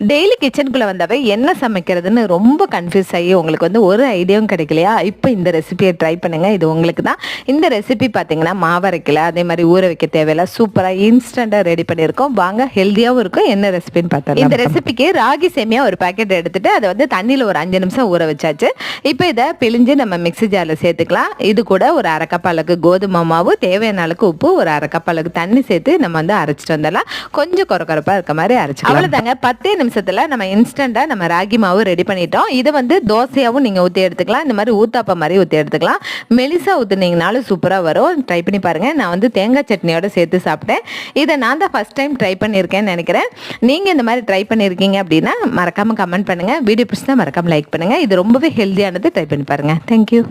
Daily கிச்சனுக்குள்ளே வந்தாவே என்ன சமைக்கிறதுன்னு ரொம்ப கன்ஃபியூஸ் ஆகி உங்களுக்கு வந்து ஒரு ஐடியாவும் கிடைக்கலையா? இப்போ இந்த ரெசிபியை ட்ரை பண்ணுங்கள் இது உங்களுக்கு தான் இந்த ரெசிபி பார்த்தீங்கன்னா மாவரைக்கல அதே மாதிரி ஊற வைக்க தேவையில்ல. சூப்பராக இன்ஸ்டண்ட்டாக ரெடி பண்ணியிருக்கோம். வாங்க ஹெல்த்தியாகவும் இருக்கும் என்ன ரெசிபின்னு பார்த்தா இந்த ரெசிபிக்கு ராகி சேமியா ஒரு பாக்கெட் எடுத்துட்டு அதை வந்து தண்ணியில் ஒரு அஞ்சு நிமிஷம் ஊற வச்சாச்சு. இப்போ இதை பிழிஞ்சு நம்ம மிக்ஸி ஜாரில் சேர்த்துக்கலாம். இது கூட ஒரு அரை கப் அளவுக்கு கோதுமை மாவு தேவையான அளவுக்கு உப்பு ஒரு அரை கப் அளவுக்கு தண்ணி சேர்த்து நம்ம வந்து அரைச்சிட்டு வந்துடலாம். கொஞ்சம் குறக்குறப்பாக இருக்க மாதிரி அரைச்சிக்கலாம். அவ்வளோதாங்க பத்தே நிமிஷத்தில் நம்ம இன்ஸ்டண்ட்டாக நம்ம ராகி மாவு ரெடி பண்ணிட்டோம். இதை வந்து தோசையாகவும் நீங்கள் ஊற்றி எடுத்துக்கலாம். இந்த மாதிரி ஊத்தாப்பம் மாதிரி ஊற்றி எடுத்துக்கலாம். மெலிசா ஊற்றுனீங்கனாலும் சூப்பராக வரும். ட்ரை பண்ணி பாருங்கள் நான் வந்து தேங்காய் சட்னியோட சேர்த்து சாப்பிட்டேன். இதை நான் தான் ஃபஸ்ட் டைம் ட்ரை பண்ணியிருக்கேன்னு நினைக்கிறேன். நீங்கள் இந்த மாதிரி ட்ரை பண்ணியிருக்கீங்க அப்படின்னா மறக்காமல் கமெண்ட் பண்ணுங்கள் வீடியோ பிடிச்சா மறக்காமல் லைக் பண்ணுங்கள் இது ரொம்பவே ஹெல்த்தியானது ட்ரை பண்ணி பாருங்கள் தேங்க்யூ